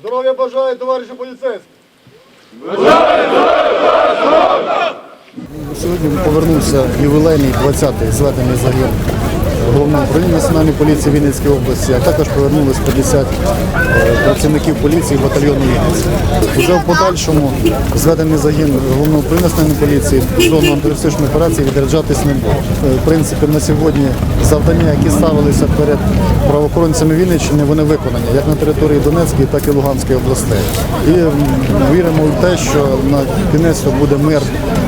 Здоров'я бажаю, товариші поліцейські! Сьогодні повернувся ювілейний 20-й зведений загін головного управління національної поліції Вінницької області, а також повернулись 50 е, працівників поліції батальйону Вінниці. Уже в подальшому зведений загін головного управління національної поліції зону антитерористичної операції відряджатись не буде. Е, В принципі, на сьогодні завдання, які ставилися перед правоохоронцями Вінниччини, вони виконані як на території Донецької, так і Луганської областей. І віримо в те, що на кінець буде мир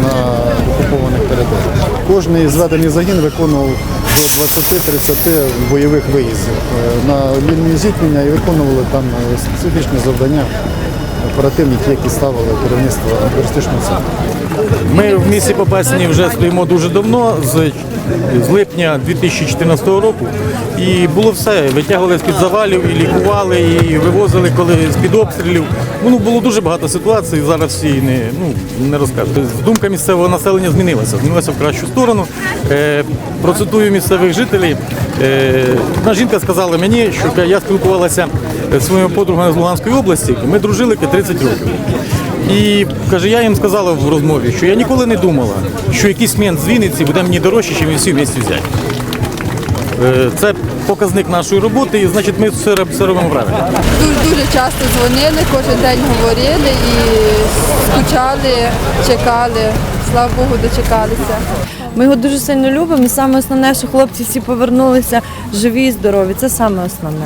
на окупованих територіях. Кожний зведений загін виконував до 20-30 бойових виїздів е, на лінію зіткнення і виконували там е, специфічні завдання оперативники, які ставили керівництво антитерористичного центру. Ми в місті Попасні вже стоїмо дуже давно, з, з липня 2014 року. І було все. Витягували з-під завалів, і лікували, і вивозили коли з-під обстрілів. Ну, було дуже багато ситуацій, зараз всі не, ну, не розкажу. Тобто Думка місцевого населення змінилася, змінилася в кращу сторону. Е, процитую місцевих жителів. Е, одна жінка сказала мені, що я спілкувалася з своїми подругами з Луганської області, ми дружили 30 років. І каже, я їм сказала в розмові, що я ніколи не думала, що якийсь мент з Вінниці буде мені дорожче, ніж всі вместе взяти. Е, Це показник нашої роботи, і значить ми все, все робимо правильно. Дуже, дуже часто дзвонили, кожен день говорили і скучали, чекали. Слава Богу, дочекалися. Ми його дуже сильно любимо. І саме основне, що хлопці всі повернулися живі і здорові. Це саме основне.